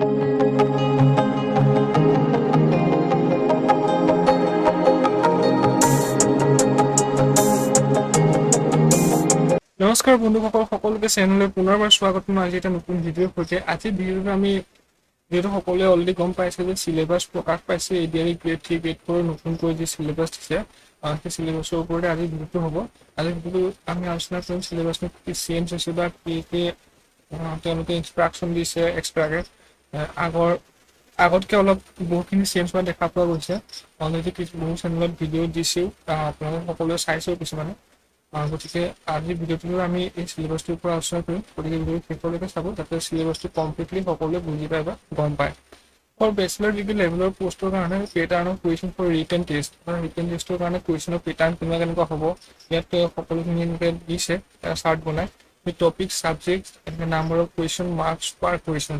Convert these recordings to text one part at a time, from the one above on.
নমস্কাৰ বন্ধুসকল সকলোকে চেনেললৈ পুনৰবাৰ স্বাগতম। আজি এটা নতুন ভিডিঅ'ৰ সৈতে আজিৰ ভিডিঅ'টোত আমি যিহেতু সকলোৱে অলৰেডি গম পাইছে যে চিলেবাছ প্ৰকাশ পাইছে A grade three grade for নতুনকৈ যি চিলেবাছ দিছে সেই চিলেবাছৰ ওপৰতে আজি ভিডিঅ'টো হ'ব। আজিৰ ভিডিঅ'টো আমি আলোচনা কৰিম চিলেবাছটো কি চেঞ্জ হৈছে বা কি কি তেওঁলোকে ইনষ্ট্ৰাকশ্যন দিছে এক্সট্ৰাকৈ আগৰ আগতকৈ অলপ বহুতখিনি চেঞ্জ হোৱা দেখা পোৱা গৈছে। অলৰেডি কিছু বহু চেনেলত ভিডিঅ' আহ, আপোনালোকে সকলোৱে চাইছেও কিছুমানে। গতিকে আজিৰ ভিডিঅ'টোত আমি এই চিলেবাছটোৰ পৰা আলোচনা কৰিম। গতিকে ভিডিঅ'টো শেষলৈকে চাব যাতে চিলেবাছটো কমপ্লিটলি সকলোৱে বুজি পায় বা গম পায়। ফৰ বেচেলাৰ ডিগ্ৰী লেভেলৰ পষ্টৰ কাৰণে pattern of question for written test written টেষ্টৰ কাৰণে কুৱেশ্যনৰ পেটাৰ্ণ কেনেকুৱা কেনেকুৱা হ'ব ইয়াত সকলোখিনি এনেকৈ দিছে চাৰ্ট বনাই। টপিক ছাবজেক্ট এনেকৈ number of question marks per question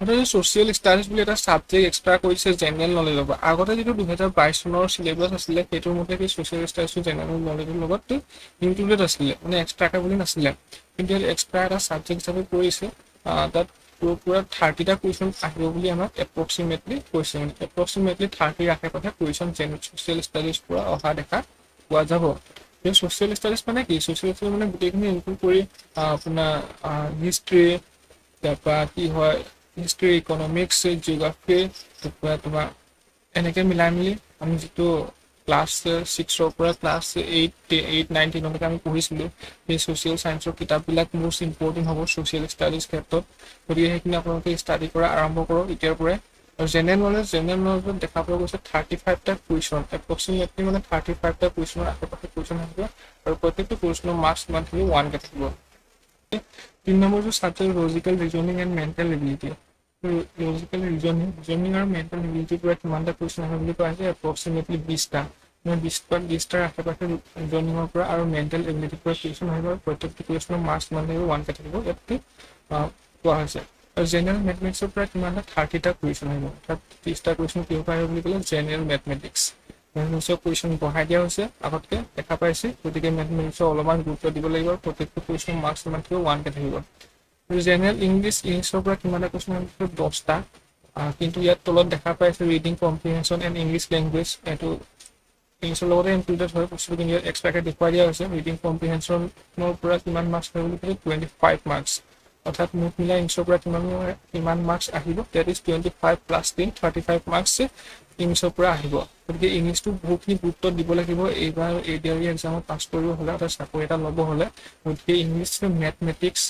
অৰ্থাৎ ছ'চিয়েল ষ্টাডিজ বুলি এটা ছাবজেক্ট এক্সট্ৰা কৰিছে জেনেৰেল নলেজৰ পৰা, আগতে যিটো দুহেজাৰ বাইছ চনৰ চিলেবাছ আছিলে, সেইটোৰ মতে সেই ছ'চিয়েল ষ্টাডিজটো জেনেৰেল নলেজৰ লগত ইনক্লুডেড আছিলে মানে এক্সট্ৰাকৈ বুলি নাছিলে। কিন্তু ইয়াত এক্সট্ৰা এটা ছাবজেক্ট হিচাপে কৰিছে তাত পুৰা থাৰ্টিটা কুৱেশ্যন আহিব বুলি আমাক এপ্ৰক্সিমেটলি কৈছে মানে এপ্ৰক্সিমেটলি থাৰ্টিৰ আশে পাশে কুৱেশ্যন ছ'চিয়েল ষ্টাডিজ পৰা অহা দেখা পোৱা যাব। এই ছ'চিয়েল ষ্টাডিজ মানে কি? ছ'চিয়েল ষ্টাডিজ মানে গোটেইখিনি ইনক্লুড কৰি আপোনাৰ হিষ্ট্ৰী তাৰপৰা কি হয় হিষ্ট্ৰী ইকনমিক্স জিঅ'গ্ৰাফী তোমাৰ এনেকৈ মিলাই মেলি আমি যিটো ক্লাছ ছিক্সৰ পৰা ক্লাছ এইট এইট নাইন টেনলৈকে আমি পঢ়িছিলোঁ সেই ছ'চিয়েল ছায়েন্সৰ কিতাপবিলাক মষ্ট ইম্পৰ্টেণ্ট হ'ব ছ'চিয়েল ষ্টাডিজ ক্ষেত্ৰত। গতিকে সেইখিনি আপোনালোকে ষ্টাডি কৰা আৰম্ভ কৰক এতিয়াৰ পৰাই। আৰু জেনেৰেল নলেজ জেনেৰেল নলেজত দেখা পোৱা গৈছে থাৰ্টি ফাইভটা কুৱেশ্যন এপ্ৰক্সিমেটলি মানে থাৰ্টি ফাইভটা কুৱেশ্যনৰ আশে পাশে কুৱেশ্যন থাকিব আৰু প্ৰত্যেকটো কুৱেশ্যনৰ মাৰ্কছ কিমান থাকিব ওৱানকৈ থাকিব। তিনি নম্বৰটো subject logical reasoning and mental ability logical reasoning reasoning আৰু মেণ্টেল এবিলিটিৰ পৰা কিমানটা কুৱেশ্যন আহে বুলি কোৱা হৈছে এপ্ৰক্সিমেটলি বিছটা মানে বিছটা বিছটাৰ আশে পাশে ৰিজনিঙৰ পৰা আৰু মেণ্টেল এবিলিটিৰ পৰা কুৱেশ্যন আহিব আৰু প্ৰত্যেকটো কুৱেশ্যনৰ মাৰ্কছ কিমান থাকিব ওৱানকৈ থাকিব ইয়াত কোৱা হৈছে আৰু জেনেৰেল মেথমেটিক্সৰ পৰা কিমানটা থাৰ্টিটা কুৱেশ্যন আহিব অৰ্থাৎ ত্ৰিছটা কুৱেশ্যন কিহৰ পৰা আহিব বুলি ক'লে জেনেৰেল মেথমেটিক্স মেথমেটিক্সৰ কুৱেশ্যন বঢ়াই দিয়া হৈছে আগতকৈ দেখা পাইছে গতিকে মেথমেটিক্সৰ অলপমান গুৰুত্ব দিব লাগিব আৰু প্ৰত্যেকটো কুৱেশ্যন মাৰ্কছ কিমান থাকিব ওৱানকৈ থাকিব জেনেৰেল ইংলিছ ইংলিছৰ পৰা কিমানটা কুৱেশ্যন আহিব দহটা আহ, কিন্তু ইয়াত তলত দেখা পাইছে reading comprehension and English language এইটো ইংলিছৰ লগতে ইনক্লুডেড হয় বস্তুটো কিন্তু ইয়াত এক্সট্ৰাকৈ দেখুৱাই দিয়া হৈছে ৰিডিং কম্প্ৰিহেনশ্যনৰ পৰা কিমান মাৰ্কছ হয় বুলি ক'লে টুৱেণ্টি ফাইভ মাৰ্কছ অৰ্থাৎ মুঠ মিলাই ইংলিছৰ পৰা কিমান কিমান মাৰ্কছ আহিব that is twenty five plus ten thirty five marks ইংলিছৰ পৰা আহিব। গতিকে ইংলিছটো বহুতখিনি গুৰুত্ব দিব লাগিব এইবাৰ এ ডি আৰ ই এক্সামত পাছ কৰিব হ'লে অৰ্থাৎ চাকৰি এটা ল'ব হ'লে। গতিকে ইংলিছ মেথমেটিক্স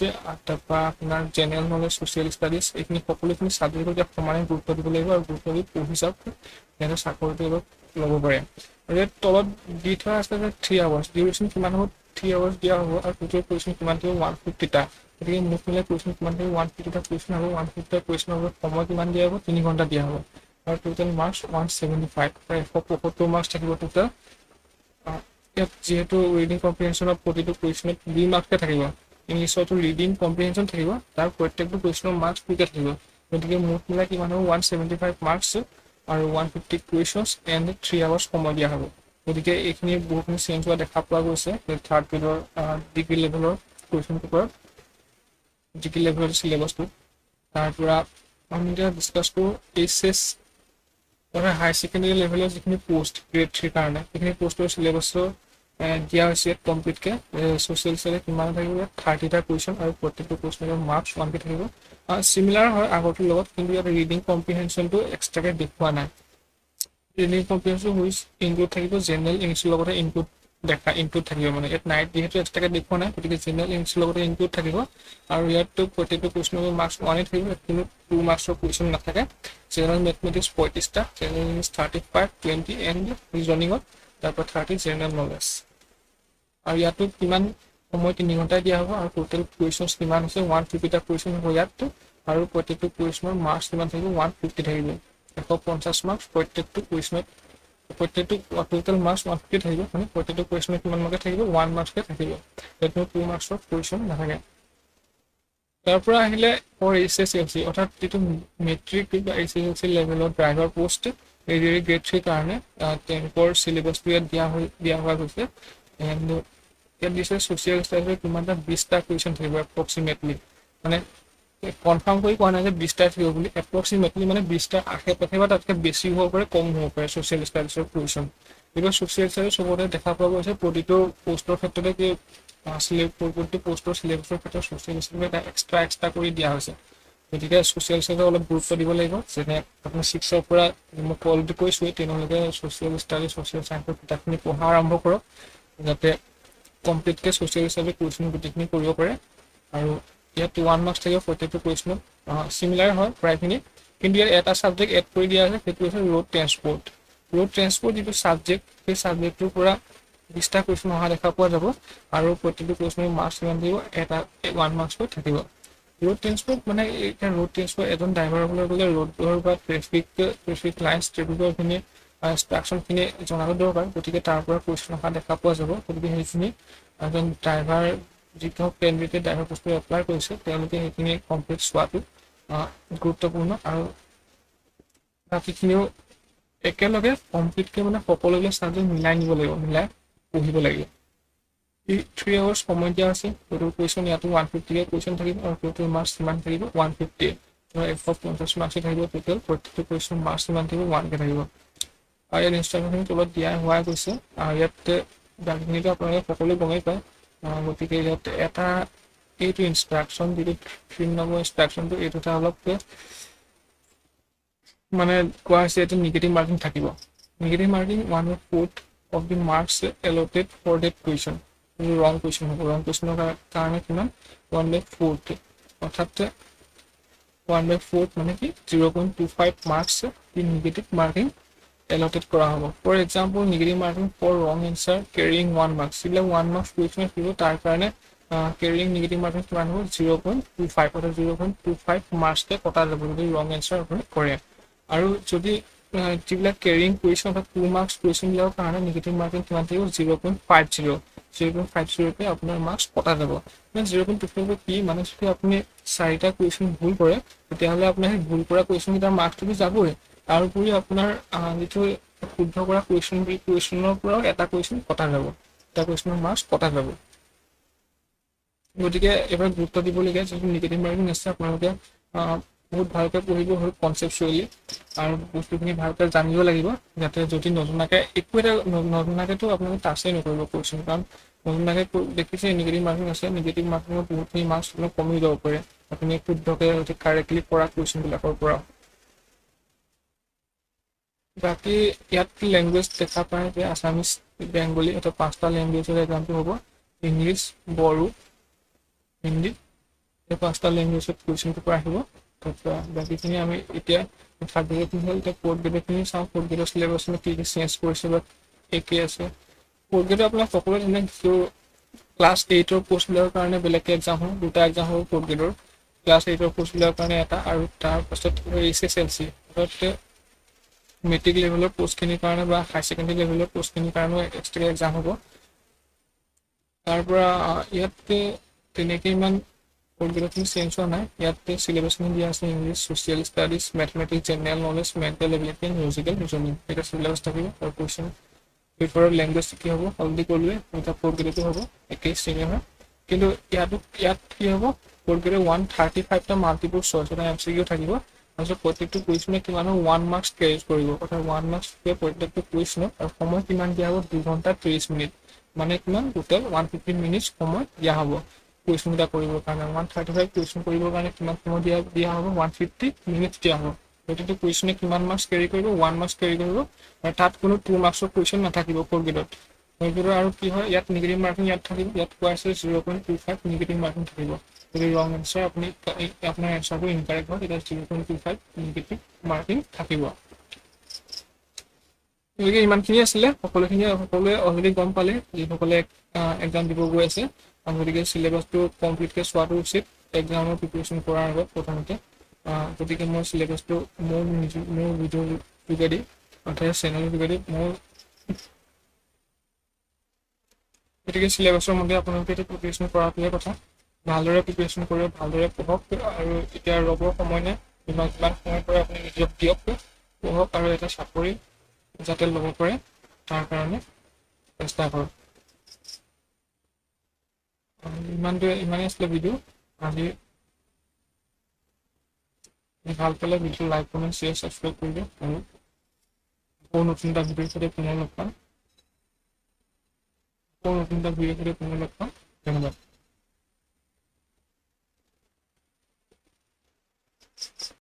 তাৰপৰা আপোনাৰ জেনেৰেল নলেজ ছ'চিয়েল ষ্টাডিজ এইখিনি সকলোখিনি ছাবজেক্টত ইয়াত সমানে গুৰুত্ব দিব লাগিব আৰু গুৰুত্ব দি পঢ়ি যাওক সিহঁতে চাকৰিটো অলপ ল'ব পাৰে। আৰু ইয়াত তলত দি থোৱা আছে যে থ্ৰী আৱাৰ্ছ ডিউৰেশ্যন কিমান হ'ব থ্ৰী আৱাৰ্ছ দিয়া হ'ব আৰু টোটেল কুৱেশ্যন কিমান থাকিব ওৱান ফিফটিটা গতিকে মুঠ মিলাই কুৱেশ্যন কিমান থাকিব ওৱান ফিফটিটা কুৱেশ্যন হ'ব ওৱান ফিফটিটা কুৱেশ্যন হ'ব সময় কিমান দিয়া হ'ব তিনি ঘণ্টা দিয়া হ'ব। আৰু total marks one seventy five প্ৰায় এশ পঁয়সত্তৰ মাৰ্কছ থাকিব টোটেল ইয়াত যিহেতু ৰিডিং কম্প্ৰিহেনশ্যনৰ প্ৰতিটো কুৱেশ্যনত দুই মাৰ্ককৈ থাকিব। ইংলিছতো ৰিডিং কম্প্ৰিহেনশ্যন থাকিব তাৰ প্ৰত্যেকটো কুৱেশ্যনৰ মাৰ্কছ দুইটা থাকিব। গতিকে মুঠ মিলাই কিমান হ'ব ওৱান ছেভেণ্টি ফাইভ মাৰ্কছ আৰু one fifty questions and three hours সময় দিয়া হ'ব। গতিকে এইখিনি বহুতখিনি চেঞ্জ হোৱা দেখা পোৱা গৈছে থাৰ্ড গ্ৰেডৰ ডিগ্ৰী লেভেলৰ কুৱেশ্যন পেপাৰত ডিগ্ৰী লেভেলৰ চিলেবাছটো তাৰ পৰা আমি এতিয়া ডিছকাছ কৰোঁ এইচ এছ অৰ্থাৎ হায়াৰ ছেকেণ্ডেৰী লেভেলৰ যিখিনি পষ্ট গ্ৰেড থ্ৰীৰ কাৰণে সেইখিনি পষ্টৰ চিলেবাছৰ দিয়া হৈছে ইয়াত কমপ্লিটকৈ ছ'চিয়েল ষ্টাডি কিমান থাকিব ইয়াত থাৰ্টিটা কুৱেশ্যন আৰু প্ৰত্যেকটো কুৱেশ্যনৰ মাৰ্কছ ওৱানকৈ থাকিব। চিমিলাৰ হয় আগৰটোৰ লগত, কিন্তু ইয়াত ৰিডিং কম্প্ৰিহেনশ্যনটো এক্সট্ৰাকৈ দেখুওৱা নাই। ৰিডিং কম্প্ৰিহেনশ্যন হুইচ ইনক্লুড থাকিব জেনেৰেল ইংলিছৰ লগতে ইনক্লুড দেখা ইনক্লুড থাকিব মানে ইয়াত নাইট যিহেতু এক্সট্ৰাকৈ দেখুওৱা নাই, গতিকে জেনেৰেল ইংলিছৰ লগতে ইনক্লুড থাকিব। আৰু ইয়াততো প্ৰত্যেকটো কুৱেশ্যনৰ মাৰ্কছ ওৱানেই থাকিব ইয়াত কোনো টু মাৰ্কছৰ কুৱেশ্যন নাথাকে। General mathematics পঁয়ত্ৰিছটা general English thirty five twenty and ৰিজনিঙত তাৰপৰা থাৰ্টি জেনেৰেল নলেজ আৰু ইয়াতো কিমান সময়, তিনি ঘণ্টাই দিয়া হ'ব, আৰু টোটেল কুৱেশ্যনছ কিমান হৈছে ওৱান ফিফটিটা কুৱেশ্যন হ'ব ইয়াত আৰু প্ৰত্যেকটো কুৱেশ্যনৰ মাৰ্কছ কিমান থাকিব ওৱান ফিফটি থাকিব। এশ পঞ্চাছ মাৰ্কছ প্ৰত্যেকটো কুৱেশ্যনত প্ৰত্যেকটো টোটেল মাৰ্কছ ফিফটি থাকিব মানে প্ৰত্যেকটো কুৱেশ্যনত কিমান মাৰ্কছ থাকিব? ওৱান মাৰ্কছকৈ থাকিব। কোনো টু মাৰ্কছৰ কুৱেশ্যন নাথাকে। তাৰ পৰা আহিলে for H S L C অৰ্থাৎ যিটো মেট্ৰিক বা এইচ এছ এল চি লেভেলৰ ড্ৰাইভাৰ পষ্ট এই গ্ৰেড থ্ৰীৰ কাৰণে তেওঁলোকৰ চিলেবাছটো ইয়াত দিয়া হৈ দিয়া হোৱা গৈছে। এণ্ড ইয়াত দিছে ছ'চিয়েল ষ্টাডিজৰ কিমানটা বিছটা কুৱেশ্যন থাকিব এপ্ৰক্সিমেটলি মানে কনফাৰ্ম কৰি কোৱা নাই যে বিছটাই থাকিব বুলি এপ্ৰক্সিমেটলি মানে বিছটাৰ আশে পাশে বা তাতকৈ বেছি হ'ব পাৰে, কম হ'ব পাৰে ছ'চিয়েল ষ্টাডিছৰ কুৱেশ্যন কিন্তু ছ'চিয়েল ষ্টাডিজ চবতে দেখা পোৱা গৈছে, প্ৰতিটো পষ্টৰ ক্ষেত্ৰতে কি চিলেক্ট প্ৰতিটো পষ্টৰ চিলেবাছৰ ক্ষেত্ৰত ছ'চিয়েল ষ্টাডিজ এটা এক্সট্ৰা এক্সট্ৰা কৰি দিয়া হৈছে। গতিকে ছ'চিয়েল ষ্টাডিজত অলপ গুৰুত্ব দিব লাগিব, যেনে আপুনি ছিক্সৰ পৰা মই অলৰেডি কৈছোঁৱেই তেনেহ'লে ছ'চিয়েল ষ্টাডিজ ছ'চিয়েল চায়েন্সৰ কিতাপখিনি পঢ়া আৰম্ভ কৰক, যাতে কমপ্লিটকৈ ছ'চিয়েল ষ্টাডিজ কুৱেশ্যন গোটেইখিনি কৰিব পাৰে। আৰু ইয়াত ওৱান মাৰ্কছ থাকিব প্ৰত্যেকটো কুৱেশ্যনত চিমিলাৰ হয় প্ৰায়খিনি। কিন্তু ইয়াত এটা ছাবজেক্ট এড কৰি দিয়া আছে সেইটো হৈছে ৰোড ট্ৰেন্সপৰ্ট ৰোড ট্ৰেন্সপৰ্ট যিটো ছাবজেক্ট সেই ছাবজেক্টটোৰ পৰা বিছটা কুৱেশ্যন অহা দেখা পোৱা যাব আৰু প্ৰতিটো কুৱেশ্যনৰ মাৰ্কছ কিমান থাকিব এটা ওৱান মাৰ্কছকৈ থাকিব। ৰোড ট্ৰেন্সপৰ্ট মানে এতিয়া ৰোড ট্ৰেন্সপৰ্ট এজন ড্ৰাইভাৰ হ'বলৈ গ'লে ৰোডৰ বা ট্ৰেফিক ট্ৰেফিক লাইনছ ট্ৰেফিকৰখিনি ইনষ্ট্ৰাকশ্যনখিনি জনাটো দৰকাৰ গতিকে তাৰ পৰা কুৱেশ্যন অহা দেখা পোৱা যাব গতিকে সেইখিনি এজন ড্ৰাইভাৰ যিটো কেণ্ডিডেটে ড্ৰাইভাৰ পোষ্টটো এপ্লাই কৰিছে। তেওঁলোকে সেইখিনি কমপ্লিট চোৱাটো গুৰুত্বপূৰ্ণ আৰু বাকীখিনিও একেলগে কমপ্লিটকৈ মানে সকলোবিলাক ছাবজেক্ট মিলাই নিব লাগিব মিলাই পঢ়িব লাগিব। এই থ্ৰী আৱাৰ্ছ সময় দিয়া আছে। সেইটো কুৱেশ্যন ইয়াতো ওৱান ফিফটিকে কুৱেশ্যন থাকিব আৰু সেইটো মাৰ্কছ কিমান থাকিব? ওৱান ফিফটি এশ পঞ্চাছ মাৰ্কছে থাকিব টোটেল প্ৰত্যেকটো কুৱেশ্যন মাৰ্কছ কিমান থাকিব? ওৱানকৈ থাকিব। আৰু ইয়াত ইনষ্ট্ৰাকশ্যনখিনি তলত দিয়া হোৱাই গৈছে। আৰু ইয়াত বাকীখিনিতো আপোনালোকে সকলোৱে গমেই পায়। গতিকে এটা এইটো ইনষ্ট্ৰাকশ্যন যিটো থ্ৰী নম্বৰ ইনষ্ট্ৰাকশ্যনটো এইটোতে অলপ মানে কোৱা হৈছে এইটো নিগেটিভ মাৰ্কিং থাকিব। Negative marking one by fourth of the marks allotted for that question এইটো ৰং কুৱেশ্যন হ'ব। ৰং কুৱেশ্যনৰ কাৰণে কিমান? ওৱান বাই ফ'ৰ্থ অৰ্থাৎ ওৱান বাই ফ'ৰ্থ মানে কি? Zero' point two five marks the negative marking allotted কৰা হ'ব for example negative marking for wrong answer carrying one marks যিবিলাক ওৱান মাৰ্কছ কুৱেশ্যন থাকিব তাৰ কাৰণে কেৰিং নিগেটিভ মাৰ্কিং কিমান হ'ব জিৰ' পইণ্ট টু ফাইভ অৰ্থাৎ জিৰ' পইণ্ট টু ফাইভ মাৰ্কছকৈ কটা যাব যদি ৰং এনচাৰ আপুনি কৰে আৰু যদি যিবিলাক কেৰিং কুৱেশ্যন অৰ্থাৎ টু মাৰ্কছ কুৱেশ্যনবিলাকৰ কাৰণে নিগেটিভ মাৰ্কিং কিমান থাকিব zero' point five zero' zero' point five জিৰ'কৈ আপোনাৰ মাৰ্কছ কটা যাব জিৰ' পইণ্ট টু ফাইভ কি? মানে যদি আপুনি চাৰিটা কুৱেশ্যন ভুল কৰে তেতিয়াহ'লে আপোনাৰ সেই ভুল কৰা কুৱেশ্যনকেইটাৰ মাৰ্কছটোতো যাবই। তাৰোপৰি আপোনাৰ যিটো শুদ্ধ কৰা কুৱেশ্যন কুৱেশ্যনৰ পৰাও এটা কুৱেশ্যন কটা যাব। এটা কুৱেশ্যনৰ মাৰ্কছ কটা যাব। গতিকে এইবাৰ গুৰুত্ব দিবলগীয়া যিটো নিগেটিভ মাৰ্কিং আছে আপোনালোকে বহুত ভালকৈ পঢ়িব হ'ল কনচেপচুৱেলি আৰু বস্তুখিনি ভালকৈ জানিব লাগিব যাতে যদি নজনাকৈ একো এটা নজনাকৈতো আপোনালোকে টাচেই নকৰিব কুৱেশ্যন কাৰণ নজনাকৈ দেখিছে নিগেটিভ মাৰ্কিং আছে নিগেটিভ মাৰ্কিঙৰ বহুতখিনি মাৰ্কছ কমি যাব পাৰে। আপুনি শুদ্ধকৈ কাৰেক্টলি কৰা কুৱেশ্যনবিলাকৰ পৰাও। বাকী ইয়াত লেংগুৱেজ দেখা পায় যে আছামিজ বেংগলী এটা পাঁচটা লেংগুৱেজৰ এক্সামটো হ'ব। ইংলিছ বড়ো হিন্দী এই পাঁচটা লেংগুৱেজত কুৱেশ্যনটো পৰা আহিব। তাৰপৰা বাকীখিনি আমি এতিয়া থাৰ্ড গ্ৰেডখিনি হ'ল, এতিয়া ফ'ৰ্থ গ্ৰেডৰখিনি চাওঁ। ফ'ৰ্থ গ্ৰেডৰ চিলেবাছখিনি কি কি চেঞ্জ কৰিছে বা একেই আছে। ফ'ৰ্থ গ্ৰেডৰ আপোনাৰ সকলোৱে তেনে ক্লাছ এইটৰ পষ্টবিলাকৰ কাৰণে বেলেগকৈ এক্সাম হয়, দুটা এক্সাম হ'ব ফ'ৰ্থ গ্ৰেডৰ ক্লাছ এইটৰ পষ্টবিলাকৰ কাৰণে এটা আৰু তাৰপাছত H S L C matric লেভেলৰ পষ্টখিনিৰ কাৰণে বা হাই ছেকেণ্ডেৰী লেভেলৰ পষ্টখিনিৰ কাৰণেও এক্সট্ৰাকৈ এক্সাম হ'ব। তাৰ পৰা ইয়াত তেনেকৈ ইমান ফ'ৰ্থ চেঞ্জ হোৱা নাই। ইয়াতে চিলেবাছখিনি দিয়া আছে English social studies mathematics general knowledge mental ability musical reasoning এটা চিলেবাছ থাকিব। আৰু কুৱেশ্যন পেপাৰৰ লেংগুৱেজ কি হ'ব অলৰেডি ক'লোৱে এটা ফ'ৰ্থ গ্ৰেডতো হ'ব, একেই ছেমে হয়। কিন্তু ইয়াতো, ইয়াত কি হ'ব ফ'ৰ্থ গ্ৰেডৰ ওৱান থাৰ্টি ফাইভটা মাল্টিপুল চইচ এটা এম চি কিউ থাকিব। তাৰপিছত প্ৰত্যেকটো কুৱেশ্যনে কিমান হ'ব ওৱান মাৰ্কছ কেৰিজ কৰিব অৰ্থাৎ ওৱান মাৰ্কছ প্ৰত্যেকটো কুৱেশ্যনত সময় কিমান দিয়া হ'ব? দুঘণ্টা ত্ৰিছ মিনিট। মানে কিমান? টোটেল ওৱান ফিফটিন মিনিটছ সময় দিয়া হ'ব। কুৱেশ্যন কেইটা কৰিবৰ কাৰণে। ওৱান থাৰ্টি ফাইভ কুৱেশ্যন কৰিবৰ কাৰণে কিমান সময় দিয়া দিয়া হ'ব? ওৱান ফিফটি মিনিটছ দিয়া হ'ব। গতিকে কুৱেশ্যনে কিমান মাৰ্কছ কেৰি কৰিব? ওৱান মাৰ্কছ কেৰি কৰিব। আৰু তাত কোনো টু মাৰ্কছৰ কুৱেশ্যন নাথাকিব ফ'ৰ গ্ৰেডত ফ'ৰ গ্ৰেডৰ আৰু কি হয়? ইয়াত নিগেটিভ মাৰ্কিং ইয়াত থাকিব। ইয়াত কোৱা আছে zero' point two five negative marking থাকিব। যদি ৰং এনচাৰ আপুনি আপোনাৰ এনচাৰটো ইনকাৰেক্ট হয় তেতিয়া zero' point two five negative marking থাকিব। গতিকে ইমানখিনি আছিলে, সকলোখিনি, সকলোৱে অলৰেডি গম পালে, যিসকলে এক্সাম দিব গৈ আছে গতিকে চিলেবাছটো কমপ্লিটকৈ চোৱাটো উচিত এক্সামৰ প্ৰিপেৰেশ্যন কৰাৰ আগত প্ৰথমতে। গতিকে মই চিলেবাছটো মোৰ মোৰ ভিডিঅ'ৰ যোগেদি, অৰ্থাৎ চেনেলৰ যোগেদি মোৰ গতিকে চিলেবাছৰ মতে আপোনালোকে এতিয়া প্ৰিপেৰেশ্যন কৰাটোহে কথা। ভালদৰে প্ৰিপেৰেশ্যন কৰিব ভালদৰে পঢ়ক আৰু এতিয়া ৰ'বৰ সময় নাই যিমান যিমান সময় পাৰে আপুনি নিজক দিয়ক পঢ়ক আৰু এটা চাকৰি যাতে ল'ব পাৰে তাৰ কাৰণে চেষ্টা কৰক। ইমানটোৱে ইমানেই আছিলে ভিডিঅ' আজি ভাল পালে video' like comment share subscribe কৰিব আৰু আকৌ নতুন এটা ভিডিঅ'ৰ সৈতে পুনৰ লগ পাম। আকৌ নতুন এটা ভিডিঅ'ৰ সৈতে পুনৰ লগ পাম। ধন্যবাদ।